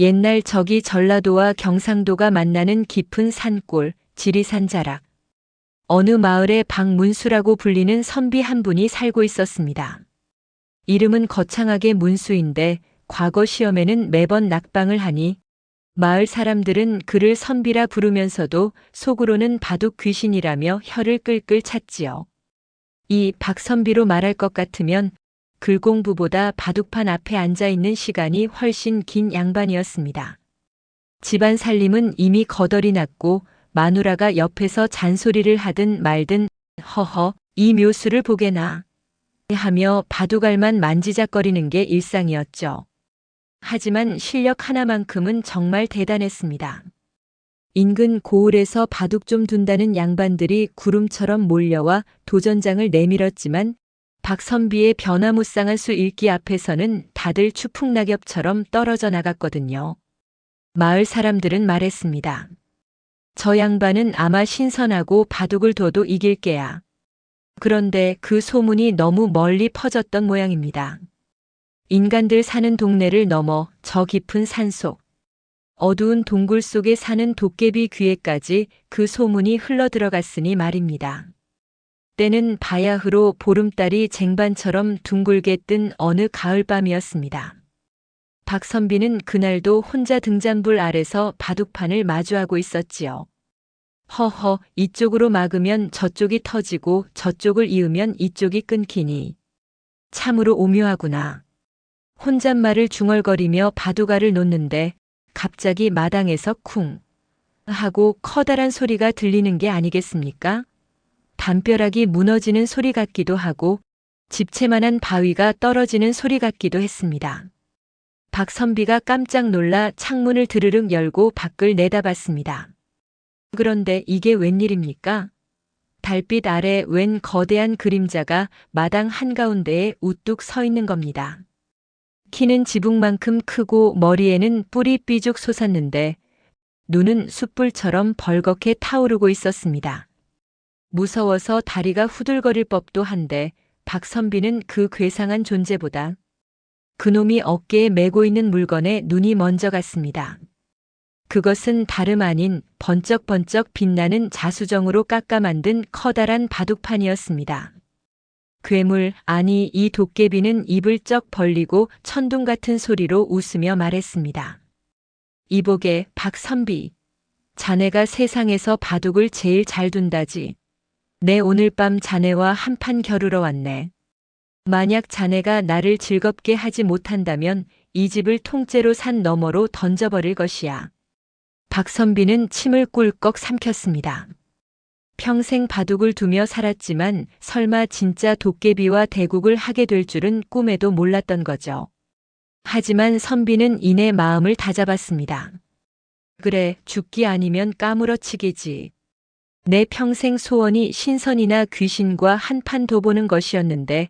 옛날 저기 전라도와 경상도가 만나는 깊은 산골, 지리산 자락. 어느 마을에 박문수라고 불리는 선비 한 분이 살고 있었습니다. 이름은 거창하게 문수인데 과거 시험에는 매번 낙방을 하니 마을 사람들은 그를 선비라 부르면서도 속으로는 바둑 귀신이라며 혀를 끌끌 찼지요. 이 박선비로 말할 것 같으면 글공부보다 바둑판 앞에 앉아 있는 시간이 훨씬 긴 양반이었습니다. 집안 살림은 이미 거덜이 났고 마누라가 옆에서 잔소리를 하든 말든 허허 이 묘수를 보게나 하며 바둑알만 만지작거리는 게 일상이었죠. 하지만 실력 하나만큼은 정말 대단했습니다. 인근 고을에서 바둑 좀 둔다는 양반들이 구름처럼 몰려와 도전장을 내밀었지만 박선비의 변화무쌍한 수 읽기 앞에서는 다들 추풍낙엽처럼 떨어져 나갔거든요. 마을 사람들은 말했습니다. 저 양반은 아마 신선하고 바둑을 둬도 이길 게야. 그런데 그 소문이 너무 멀리 퍼졌던 모양입니다. 인간들 사는 동네를 넘어 저 깊은 산속, 어두운 동굴 속에 사는 도깨비 귀에까지 그 소문이 흘러 들어갔으니 말입니다. 때는 바야흐로 보름달이 쟁반처럼 둥글게 뜬 어느 가을밤이었습니다. 박선비는 그날도 혼자 등잔불 아래서 바둑판을 마주하고 있었지요. 허허, 이쪽으로 막으면 저쪽이 터지고 저쪽을 이으면 이쪽이 끊기니. 참으로 오묘하구나. 혼잣말을 중얼거리며 바둑알을 놓는데 갑자기 마당에서 쿵 하고 커다란 소리가 들리는 게 아니겠습니까? 담벼락이 무너지는 소리 같기도 하고 집채만한 바위가 떨어지는 소리 같기도 했습니다. 박선비가 깜짝 놀라 창문을 드르륵 열고 밖을 내다봤습니다. 그런데 이게 웬일입니까? 달빛 아래 웬 거대한 그림자가 마당 한가운데에 우뚝 서 있는 겁니다. 키는 지붕만큼 크고 머리에는 뿔이 삐죽 솟았는데 눈은 숯불처럼 벌겋게 타오르고 있었습니다. 무서워서 다리가 후들거릴 법도 한데 박선비는 그 괴상한 존재보다 그놈이 어깨에 메고 있는 물건에 눈이 먼저 갔습니다. 그것은 다름 아닌 번쩍번쩍 빛나는 자수정으로 깎아 만든 커다란 바둑판이었습니다. 괴물, 아니 이 도깨비는 입을 쩍 벌리고 천둥 같은 소리로 웃으며 말했습니다. 이보게 박선비, 자네가 세상에서 바둑을 제일 잘 둔다지. 내 오늘 밤 자네와 한판 겨루러 왔네. 만약 자네가 나를 즐겁게 하지 못한다면 이 집을 통째로 산 너머로 던져버릴 것이야. 박선비는 침을 꿀꺽 삼켰습니다. 평생 바둑을 두며 살았지만 설마 진짜 도깨비와 대국을 하게 될 줄은 꿈에도 몰랐던 거죠. 하지만 선비는 이내 마음을 다잡았습니다. 그래, 죽기 아니면 까무러치기지. 내 평생 소원이 신선이나 귀신과 한판 둬보는 것이었는데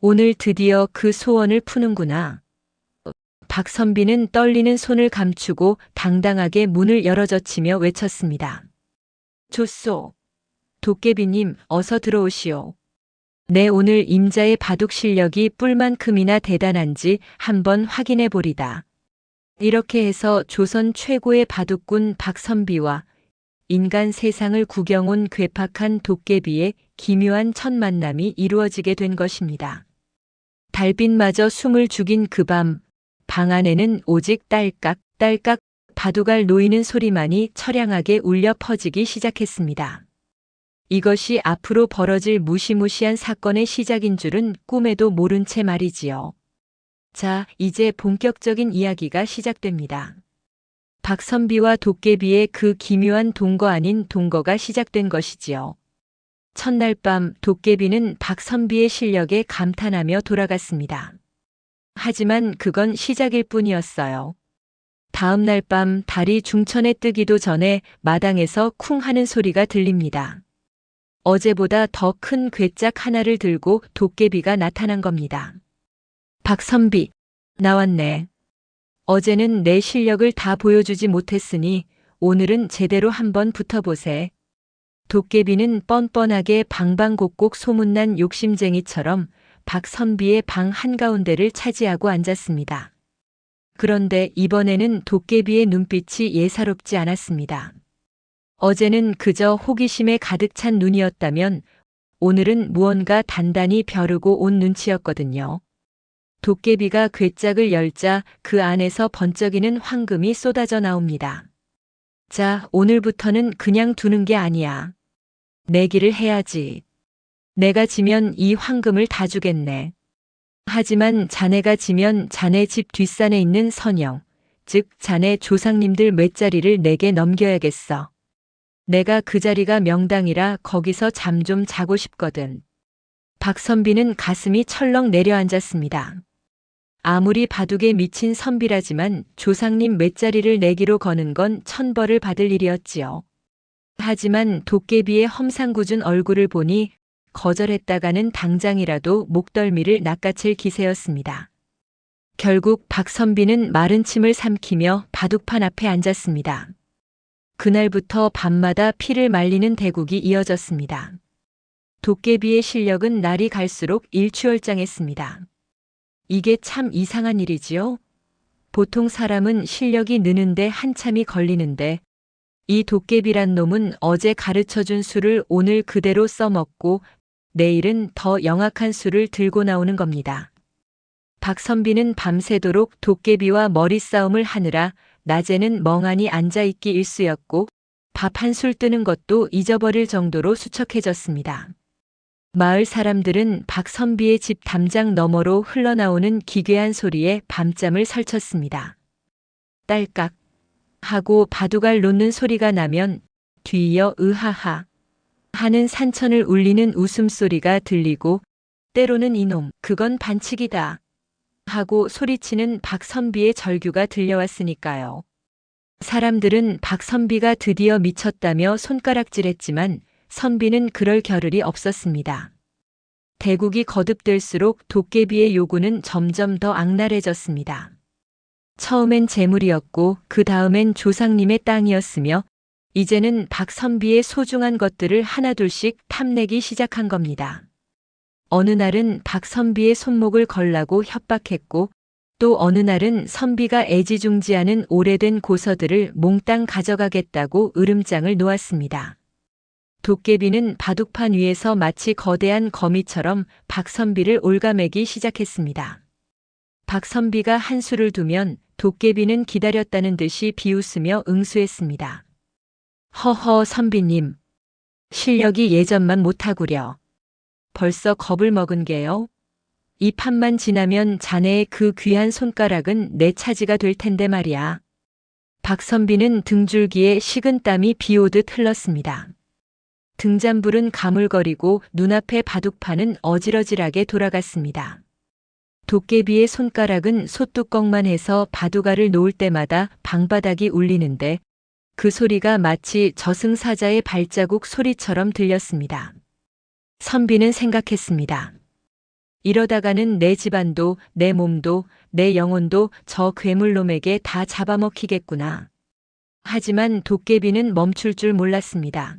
오늘 드디어 그 소원을 푸는구나. 박선비는 떨리는 손을 감추고 당당하게 문을 열어젖히며 외쳤습니다. 좋소. 도깨비님, 어서 들어오시오. 내 오늘 임자의 바둑 실력이 뿔만큼이나 대단한지 한번 확인해 보리다. 이렇게 해서 조선 최고의 바둑꾼 박선비와 인간 세상을 구경 온 괴팍한 도깨비의 기묘한 첫 만남이 이루어지게 된 것입니다. 달빛마저 숨을 죽인 그 밤, 방 안에는 오직 딸깍, 딸깍 바둑알 놓이는 소리만이 처량하게 울려 퍼지기 시작했습니다. 이것이 앞으로 벌어질 무시무시한 사건의 시작인 줄은 꿈에도 모른 채 말이지요. 자, 이제 본격적인 이야기가 시작됩니다. 박선비와 도깨비의 그 기묘한 동거 아닌 동거가 시작된 것이지요. 첫날 밤 도깨비는 박선비의 실력에 감탄하며 돌아갔습니다. 하지만 그건 시작일 뿐이었어요. 다음 날 밤 달이 중천에 뜨기도 전에 마당에서 쿵 하는 소리가 들립니다. 어제보다 더 큰 괴짝 하나를 들고 도깨비가 나타난 겁니다. 박선비, 나왔네. 어제는 내 실력을 다 보여주지 못했으니 오늘은 제대로 한번 붙어보세. 도깨비는 뻔뻔하게 방방곡곡 소문난 욕심쟁이처럼 박선비의 방 한가운데를 차지하고 앉았습니다. 그런데 이번에는 도깨비의 눈빛이 예사롭지 않았습니다. 어제는 그저 호기심에 가득 찬 눈이었다면 오늘은 무언가 단단히 벼르고 온 눈치였거든요. 도깨비가 괴짝을 열자 그 안에서 번쩍이는 황금이 쏟아져 나옵니다. 자, 오늘부터는 그냥 두는 게 아니야. 내기를 해야지. 내가 지면 이 황금을 다 주겠네. 하지만 자네가 지면 자네 집 뒷산에 있는 선영, 즉 자네 조상님들 맷자리를 내게 넘겨야겠어. 내가 그 자리가 명당이라 거기서 잠 좀 자고 싶거든. 박선비는 가슴이 철렁 내려앉았습니다. 아무리 바둑에 미친 선비라지만 조상님 맷자리를 내기로 거는 건 천벌을 받을 일이었지요. 하지만 도깨비의 험상궂은 얼굴을 보니 거절했다가는 당장이라도 목덜미를 낚아챌 기세였습니다. 결국 박선비는 마른 침을 삼키며 바둑판 앞에 앉았습니다. 그날부터 밤마다 피를 말리는 대국이 이어졌습니다. 도깨비의 실력은 날이 갈수록 일취월장했습니다. 이게 참 이상한 일이지요? 보통 사람은 실력이 느는데 한참이 걸리는데 이 도깨비란 놈은 어제 가르쳐 준 수를 오늘 그대로 써먹고 내일은 더 영악한 수를 들고 나오는 겁니다. 박선비는 밤새도록 도깨비와 머리싸움을 하느라 낮에는 멍하니 앉아있기 일쑤였고 밥 한 술 뜨는 것도 잊어버릴 정도로 수척해졌습니다. 마을 사람들은 박선비의 집 담장 너머로 흘러나오는 기괴한 소리에 밤잠을 설쳤습니다. 딸깍 하고 바둑알 놓는 소리가 나면 뒤이어 으하하 하는 산천을 울리는 웃음소리가 들리고 때로는 이놈 그건 반칙이다 하고 소리치는 박선비의 절규가 들려왔으니까요. 사람들은 박선비가 드디어 미쳤다며 손가락질했지만 선비는 그럴 겨를이 없었습니다. 대국이 거듭될수록 도깨비의 요구는 점점 더 악랄해졌습니다. 처음엔 재물이었고 그 다음엔 조상님의 땅이었으며 이제는 박선비의 소중한 것들을 하나둘씩 탐내기 시작한 겁니다. 어느 날은 박선비의 손목을 걸라고 협박했고 또 어느 날은 선비가 애지중지하는 오래된 고서들을 몽땅 가져가겠다고 으름장을 놓았습니다. 도깨비는 바둑판 위에서 마치 거대한 거미처럼 박선비를 올가매기 시작했습니다. 박선비가 한 수를 두면 도깨비는 기다렸다는 듯이 비웃으며 응수했습니다. 허허 선비님, 실력이 예전만 못하구려. 벌써 겁을 먹은 게요. 이 판만 지나면 자네의 그 귀한 손가락은 내 차지가 될 텐데 말이야. 박선비는 등줄기에 식은 땀이 비오듯 흘렀습니다. 등잔불은 가물거리고 눈앞의 바둑판은 어지러질하게 돌아갔습니다. 도깨비의 손가락은 소뚜껑만 해서 바둑알을 놓을 때마다 방바닥이 울리는데 그 소리가 마치 저승사자의 발자국 소리처럼 들렸습니다. 선비는 생각했습니다. 이러다가는 내 집안도 내 몸도 내 영혼도 저 괴물놈에게 다 잡아먹히겠구나. 하지만 도깨비는 멈출 줄 몰랐습니다.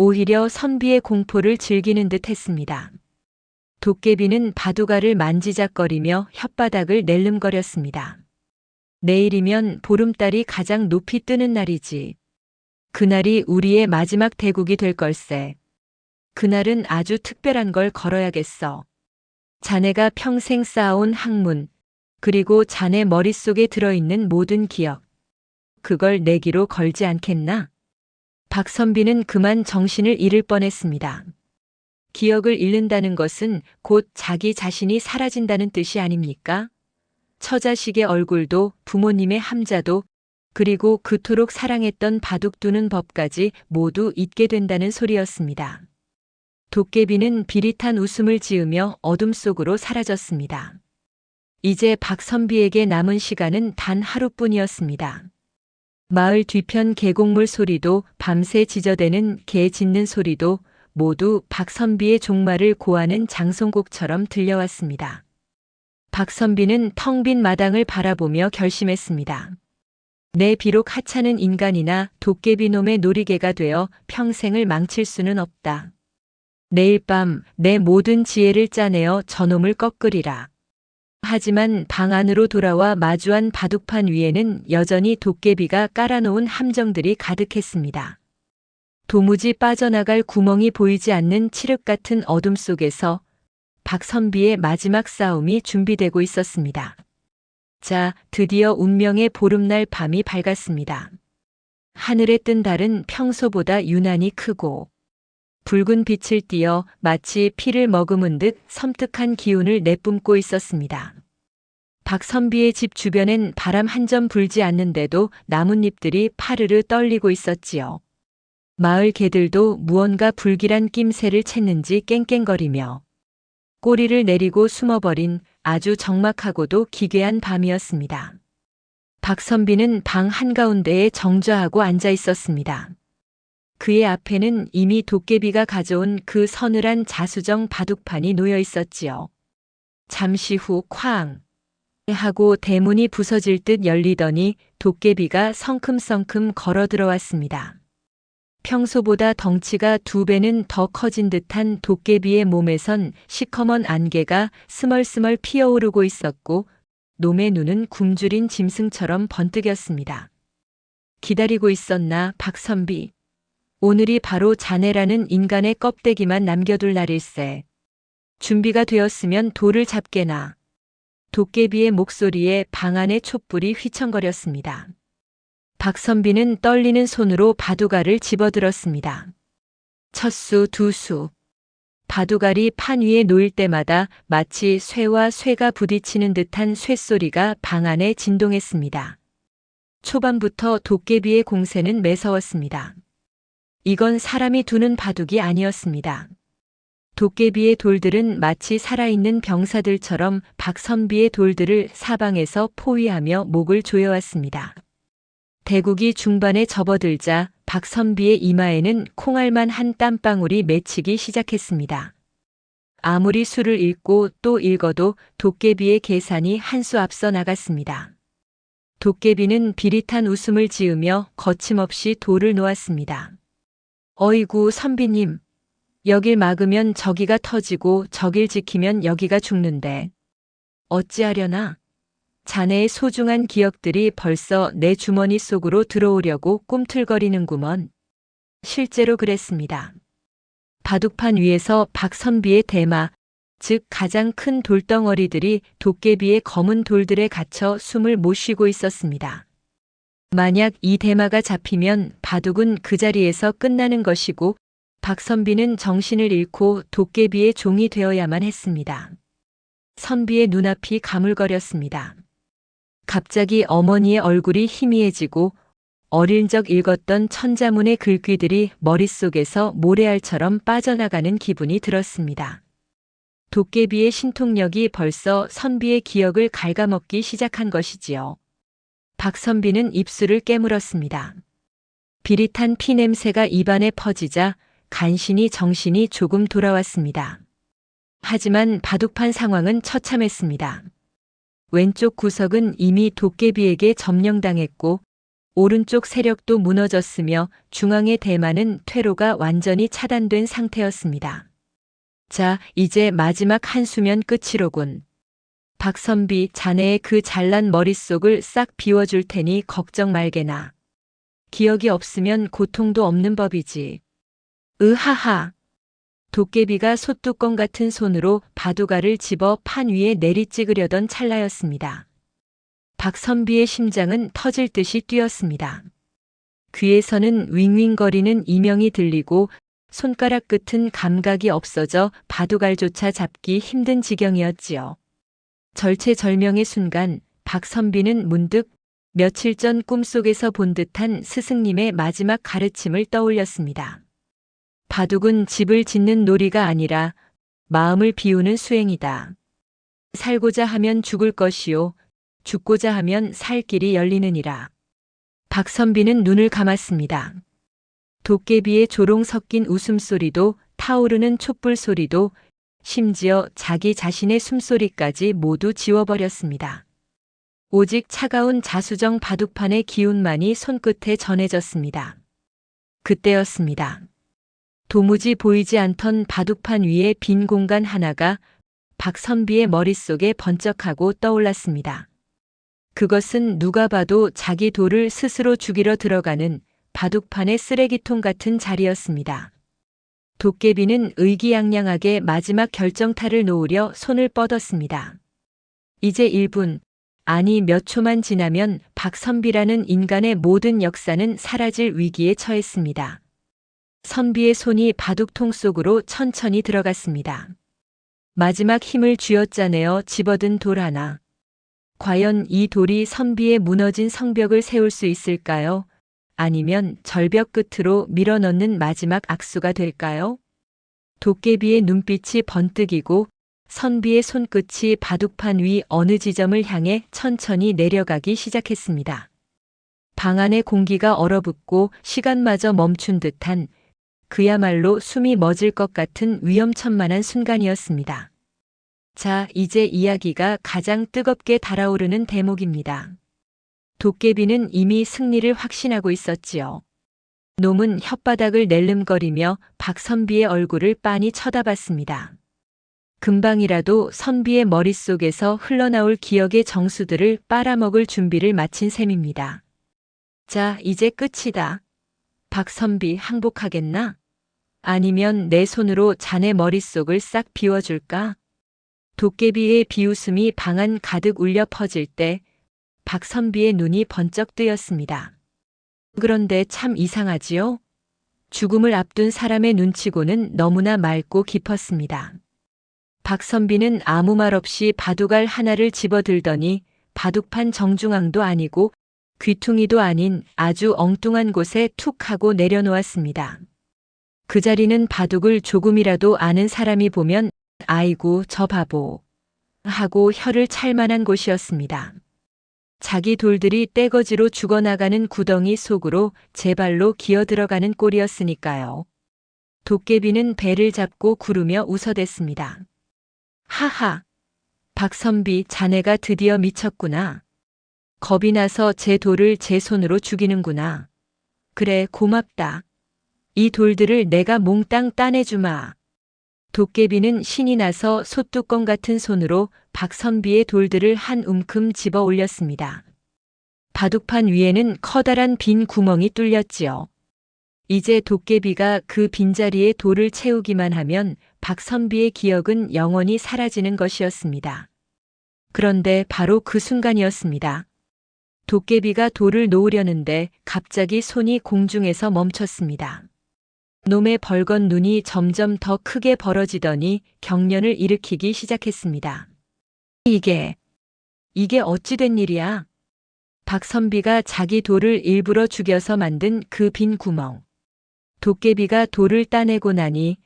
오히려 선비의 공포를 즐기는 듯 했습니다. 도깨비는 바둑알을 만지작거리며 혓바닥을 낼름거렸습니다. 내일이면 보름달이 가장 높이 뜨는 날이지. 그날이 우리의 마지막 대국이 될 걸세. 그날은 아주 특별한 걸 걸어야겠어. 자네가 평생 쌓아온 학문, 그리고 자네 머릿속에 들어있는 모든 기억. 그걸 내기로 걸지 않겠나? 박선비는 그만 정신을 잃을 뻔했습니다. 기억을 잃는다는 것은 곧 자기 자신이 사라진다는 뜻이 아닙니까? 처자식의 얼굴도 부모님의 함자도 그리고 그토록 사랑했던 바둑 두는 법까지 모두 잊게 된다는 소리였습니다. 도깨비는 비릿한 웃음을 지으며 어둠 속으로 사라졌습니다. 이제 박선비에게 남은 시간은 단 하루뿐이었습니다. 마을 뒤편 계곡물 소리도 밤새 지저대는 개 짖는 소리도 모두 박선비의 종말을 고하는 장송곡처럼 들려왔습니다. 박선비는 텅 빈 마당을 바라보며 결심했습니다. 내 비록 하찮은 인간이나 도깨비놈의 놀이개가 되어 평생을 망칠 수는 없다. 내일 밤 내 모든 지혜를 짜내어 저놈을 꺾으리라. 하지만 방 안으로 돌아와 마주한 바둑판 위에는 여전히 도깨비가 깔아놓은 함정들이 가득했습니다. 도무지 빠져나갈 구멍이 보이지 않는 칠흑 같은 어둠 속에서 박선비의 마지막 싸움이 준비되고 있었습니다. 자, 드디어 운명의 보름날 밤이 밝았습니다. 하늘에 뜬 달은 평소보다 유난히 크고 붉은 빛을 띠어 마치 피를 머금은 듯 섬뜩한 기운을 내뿜고 있었습니다. 박선비의 집 주변엔 바람 한 점 불지 않는데도 나뭇잎들이 파르르 떨리고 있었지요. 마을 개들도 무언가 불길한 낌새를 챘는지 깽깽거리며 꼬리를 내리고 숨어버린 아주 적막하고도 기괴한 밤이었습니다. 박선비는 방 한가운데에 정좌하고 앉아 있었습니다. 그의 앞에는 이미 도깨비가 가져온 그 서늘한 자수정 바둑판이 놓여 있었지요. 잠시 후 쾅! 하고 대문이 부서질 듯 열리더니 도깨비가 성큼성큼 걸어 들어왔습니다. 평소보다 덩치가 두 배는 더 커진 듯한 도깨비의 몸에선 시커먼 안개가 스멀스멀 피어오르고 있었고 놈의 눈은 굶주린 짐승처럼 번뜩였습니다. 기다리고 있었나 박선비. 오늘이 바로 자네라는 인간의 껍데기만 남겨둘 날일세. 준비가 되었으면 돌을 잡게나. 도깨비의 목소리에 방 안의 촛불이 휘청거렸습니다. 박선비는 떨리는 손으로 바둑알을 집어들었습니다. 첫 수, 두 수. 바둑알이 판 위에 놓일 때마다 마치 쇠와 쇠가 부딪히는 듯한 쇠소리가 방 안에 진동했습니다. 초반부터 도깨비의 공세는 매서웠습니다. 이건 사람이 두는 바둑이 아니었습니다. 도깨비의 돌들은 마치 살아있는 병사들처럼 박선비의 돌들을 사방에서 포위하며 목을 조여왔습니다. 대국이 중반에 접어들자 박선비의 이마에는 콩알만 한 땀방울이 맺히기 시작했습니다. 아무리 수를 읽고 또 읽어도 도깨비의 계산이 한 수 앞서 나갔습니다. 도깨비는 비릿한 웃음을 지으며 거침없이 돌을 놓았습니다. 어이구 선비님, 여길 막으면 저기가 터지고 저길 지키면 여기가 죽는데 어찌하려나? 자네의 소중한 기억들이 벌써 내 주머니 속으로 들어오려고 꿈틀거리는구먼. 실제로 그랬습니다. 바둑판 위에서 박선비의 대마, 즉 가장 큰 돌덩어리들이 도깨비의 검은 돌들에 갇혀 숨을 못 쉬고 있었습니다. 만약 이 대마가 잡히면 바둑은 그 자리에서 끝나는 것이고 박선비는 정신을 잃고 도깨비의 종이 되어야만 했습니다. 선비의 눈앞이 가물거렸습니다. 갑자기 어머니의 얼굴이 희미해지고 어릴 적 읽었던 천자문의 글귀들이 머릿속에서 모래알처럼 빠져나가는 기분이 들었습니다. 도깨비의 신통력이 벌써 선비의 기억을 갉아먹기 시작한 것이지요. 박선비는 입술을 깨물었습니다. 비릿한 피 냄새가 입안에 퍼지자 간신히 정신이 조금 돌아왔습니다. 하지만 바둑판 상황은 처참했습니다. 왼쪽 구석은 이미 도깨비에게 점령당했고 오른쪽 세력도 무너졌으며 중앙의 대만은 퇴로가 완전히 차단된 상태였습니다. 자, 이제 마지막 한수면 끝이로군. 박선비 자네의 그 잘난 머릿속을 싹 비워줄 테니 걱정 말게나. 기억이 없으면 고통도 없는 법이지. 으하하. 도깨비가 솥뚜껑 같은 손으로 바둑알을 집어 판 위에 내리찍으려던 찰나였습니다. 박선비의 심장은 터질 듯이 뛰었습니다. 귀에서는 윙윙거리는 이명이 들리고 손가락 끝은 감각이 없어져 바둑알조차 잡기 힘든 지경이었지요. 절체절명의 순간 박선비는 문득 며칠 전 꿈속에서 본 듯한 스승님의 마지막 가르침을 떠올렸습니다. 바둑은 집을 짓는 놀이가 아니라 마음을 비우는 수행이다. 살고자 하면 죽을 것이요. 죽고자 하면 살 길이 열리느니라. 박선비는 눈을 감았습니다. 도깨비의 조롱 섞인 웃음소리도 타오르는 촛불 소리도 심지어 자기 자신의 숨소리까지 모두 지워버렸습니다. 오직 차가운 자수정 바둑판의 기운만이 손끝에 전해졌습니다. 그때였습니다. 도무지 보이지 않던 바둑판 위에 빈 공간 하나가 박선비의 머릿속에 번쩍하고 떠올랐습니다. 그것은 누가 봐도 자기 돌을 스스로 죽이러 들어가는 바둑판의 쓰레기통 같은 자리였습니다. 도깨비는 의기양양하게 마지막 결정타를 놓으려 손을 뻗었습니다. 이제 1분, 아니 몇 초만 지나면 박선비라는 인간의 모든 역사는 사라질 위기에 처했습니다. 선비의 손이 바둑통 속으로 천천히 들어갔습니다. 마지막 힘을 쥐어짜내어 집어든 돌 하나. 과연 이 돌이 선비의 무너진 성벽을 세울 수 있을까요? 아니면 절벽 끝으로 밀어넣는 마지막 악수가 될까요? 도깨비의 눈빛이 번뜩이고 선비의 손끝이 바둑판 위 어느 지점을 향해 천천히 내려가기 시작했습니다. 방 안의 공기가 얼어붙고 시간마저 멈춘 듯한 그야말로 숨이 멎을 것 같은 위험천만한 순간이었습니다. 자, 이제 이야기가 가장 뜨겁게 달아오르는 대목입니다. 도깨비는 이미 승리를 확신하고 있었지요. 놈은 혓바닥을 낼름거리며 박선비의 얼굴을 빤히 쳐다봤습니다. 금방이라도 선비의 머릿속에서 흘러나올 기억의 정수들을 빨아먹을 준비를 마친 셈입니다. 자, 이제 끝이다. 박선비 항복하겠나? 아니면 내 손으로 자네 머릿속을 싹 비워줄까? 도깨비의 비웃음이 방 안 가득 울려 퍼질 때 박선비의 눈이 번쩍 뜨였습니다. 그런데 참 이상하지요? 죽음을 앞둔 사람의 눈치고는 너무나 맑고 깊었습니다. 박선비는 아무 말 없이 바둑알 하나를 집어들더니 바둑판 정중앙도 아니고 귀퉁이도 아닌 아주 엉뚱한 곳에 툭 하고 내려놓았습니다. 그 자리는 바둑을 조금이라도 아는 사람이 보면 아이고 저 바보 하고 혀를 찰 만한 곳이었습니다. 자기 돌들이 떼거지로 죽어나가는 구덩이 속으로 제 발로 기어 들어가는 꼴이었으니까요. 도깨비는 배를 잡고 구르며 웃어댔습니다. 하하. 박선비 자네가 드디어 미쳤구나. 겁이 나서 제 돌을 제 손으로 죽이는구나. 그래 고맙다. 이 돌들을 내가 몽땅 따내주마. 도깨비는 신이 나서 솥뚜껑 같은 손으로 박선비의 돌들을 한 움큼 집어 올렸습니다. 바둑판 위에는 커다란 빈 구멍이 뚫렸지요. 이제 도깨비가 그 빈자리에 돌을 채우기만 하면 박선비의 기억은 영원히 사라지는 것이었습니다. 그런데 바로 그 순간이었습니다. 도깨비가 돌을 놓으려는데 갑자기 손이 공중에서 멈췄습니다. 놈의 벌건 눈이 점점 더 크게 벌어지더니 경련을 일으키기 시작했습니다. 이게, 이게 어찌 된 일이야? 박선비가 자기 돌을 일부러 죽여서 만든 그 빈 구멍. 도깨비가 돌을 따내고 나니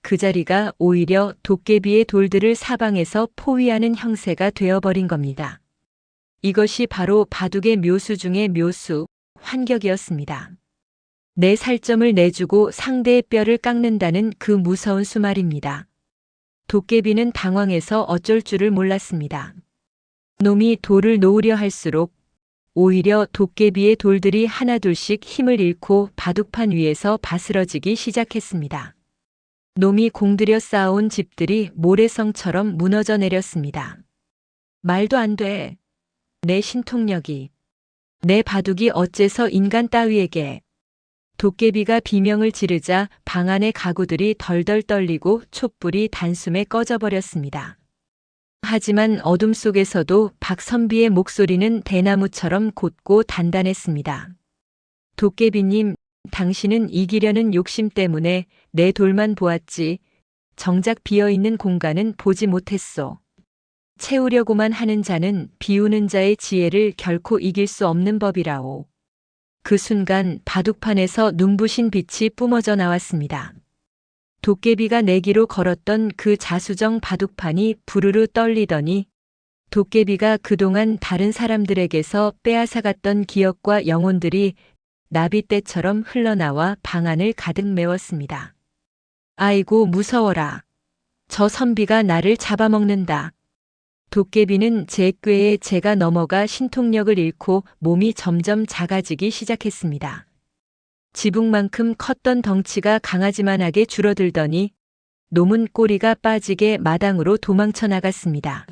그 자리가 오히려 도깨비의 돌들을 사방에서 포위하는 형세가 되어버린 겁니다. 이것이 바로 바둑의 묘수 중의 묘수, 환격이었습니다. 내 살점을 내주고 상대의 뼈를 깎는다는 그 무서운 수말입니다. 도깨비는 당황해서 어쩔 줄을 몰랐습니다. 놈이 돌을 놓으려 할수록 오히려 도깨비의 돌들이 하나둘씩 힘을 잃고 바둑판 위에서 바스러지기 시작했습니다. 놈이 공들여 쌓아온 집들이 모래성처럼 무너져 내렸습니다. 말도 안 돼. 내 신통력이. 내 바둑이 어째서 인간 따위에게. 도깨비가 비명을 지르자 방 안의 가구들이 덜덜 떨리고 촛불이 단숨에 꺼져버렸습니다. 하지만 어둠 속에서도 박선비의 목소리는 대나무처럼 곧고 단단했습니다. 도깨비님, 당신은 이기려는 욕심 때문에 내 돌만 보았지, 정작 비어있는 공간은 보지 못했소. 채우려고만 하는 자는 비우는 자의 지혜를 결코 이길 수 없는 법이라오. 그 순간 바둑판에서 눈부신 빛이 뿜어져 나왔습니다. 도깨비가 내기로 걸었던 그 자수정 바둑판이 부르르 떨리더니 도깨비가 그동안 다른 사람들에게서 빼앗아갔던 기억과 영혼들이 나비떼처럼 흘러나와 방 안을 가득 메웠습니다. 아이고 무서워라. 저 선비가 나를 잡아먹는다. 도깨비는 제 꾀에 제가 넘어가 신통력을 잃고 몸이 점점 작아지기 시작했습니다. 지붕만큼 컸던 덩치가 강아지만하게 줄어들더니 놈은 꼬리가 빠지게 마당으로 도망쳐 나갔습니다.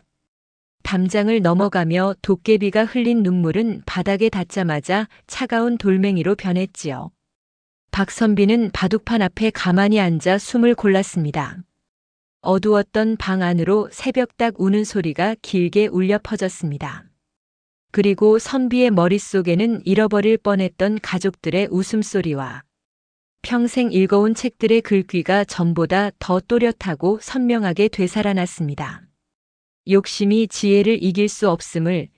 담장을 넘어가며 도깨비가 흘린 눈물은 바닥에 닿자마자 차가운 돌멩이로 변했지요. 박선비는 바둑판 앞에 가만히 앉아 숨을 골랐습니다. 어두웠던 방 안으로 새벽닭 우는 소리가 길게 울려 퍼졌습니다. 그리고 선비의 머릿속에는 잃어버릴 뻔했던 가족들의 웃음소리와 평생 읽어온 책들의 글귀가 전보다 더 또렷하고 선명하게 되살아났습니다. 욕심이 지혜를 이길 수 없음을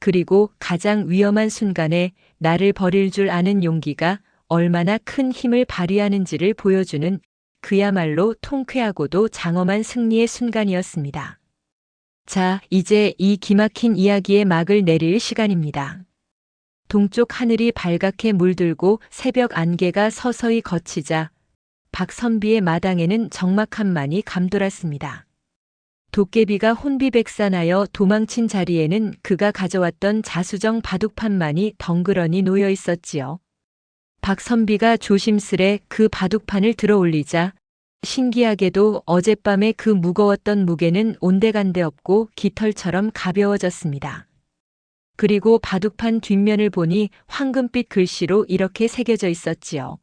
그리고 가장 위험한 순간에 나를 버릴 줄 아는 용기가 얼마나 큰 힘을 발휘하는지를 보여주는 그야말로 통쾌하고도 장엄한 승리의 순간이었습니다. 자, 이제 이 기막힌 이야기의 막을 내릴 시간입니다. 동쪽 하늘이 발갛게 물들고 새벽 안개가 서서히 걷히자 박선비의 마당에는 적막함만이 감돌았습니다. 도깨비가 혼비백산하여 도망친 자리에는 그가 가져왔던 자수정 바둑판만이 덩그러니 놓여 있었지요. 박선비가 조심스레 그 바둑판을 들어 올리자 신기하게도 어젯밤에 그 무거웠던 무게는 온데간데 없고 깃털처럼 가벼워졌습니다. 그리고 바둑판 뒷면을 보니 황금빛 글씨로 이렇게 새겨져 있었지요.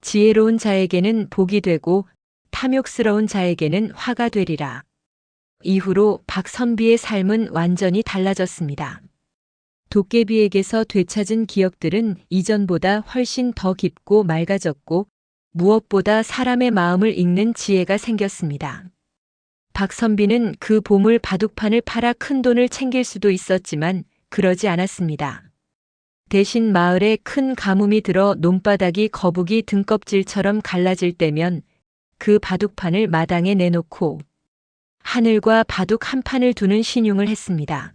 지혜로운 자에게는 복이 되고 탐욕스러운 자에게는 화가 되리라. 이후로 박선비의 삶은 완전히 달라졌습니다. 도깨비에게서 되찾은 기억들은 이전보다 훨씬 더 깊고 맑아졌고 무엇보다 사람의 마음을 읽는 지혜가 생겼습니다. 박선비는 그 보물 바둑판을 팔아 큰 돈을 챙길 수도 있었지만 그러지 않았습니다. 대신 마을에 큰 가뭄이 들어 논바닥이 거북이 등껍질처럼 갈라질 때면 그 바둑판을 마당에 내놓고 하늘과 바둑 한 판을 두는 신용을 했습니다.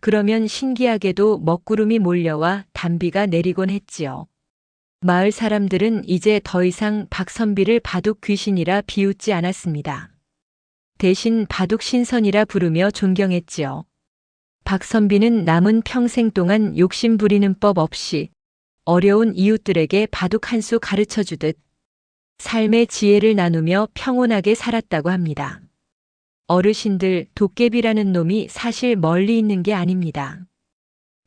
그러면 신기하게도 먹구름이 몰려와 단비가 내리곤 했지요. 마을 사람들은 이제 더 이상 박선비를 바둑 귀신이라 비웃지 않았습니다. 대신 바둑 신선이라 부르며 존경했지요. 박선비는 남은 평생 동안 욕심 부리는 법 없이 어려운 이웃들에게 바둑 한 수 가르쳐 주듯 삶의 지혜를 나누며 평온하게 살았다고 합니다. 어르신들 도깨비라는 놈이 사실 멀리 있는 게 아닙니다.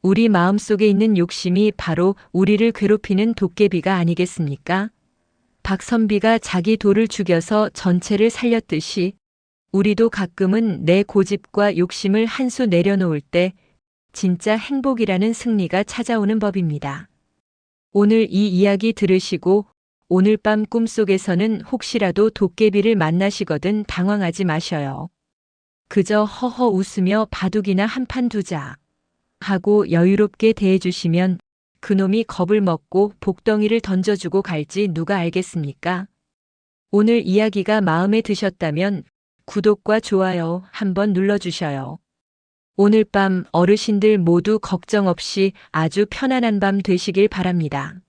우리 마음속에 있는 욕심이 바로 우리를 괴롭히는 도깨비가 아니겠습니까? 박선비가 자기 돌을 죽여서 전체를 살렸듯이 우리도 가끔은 내 고집과 욕심을 한 수 내려놓을 때 진짜 행복이라는 승리가 찾아오는 법입니다. 오늘 이 이야기 들으시고 오늘 밤 꿈속에서는 혹시라도 도깨비를 만나시거든 당황하지 마셔요. 그저 허허 웃으며 바둑이나 한판 두자 하고 여유롭게 대해주시면 그놈이 겁을 먹고 복덩이를 던져주고 갈지 누가 알겠습니까? 오늘 이야기가 마음에 드셨다면 구독과 좋아요 한번 눌러주셔요. 오늘 밤 어르신들 모두 걱정 없이 아주 편안한 밤 되시길 바랍니다.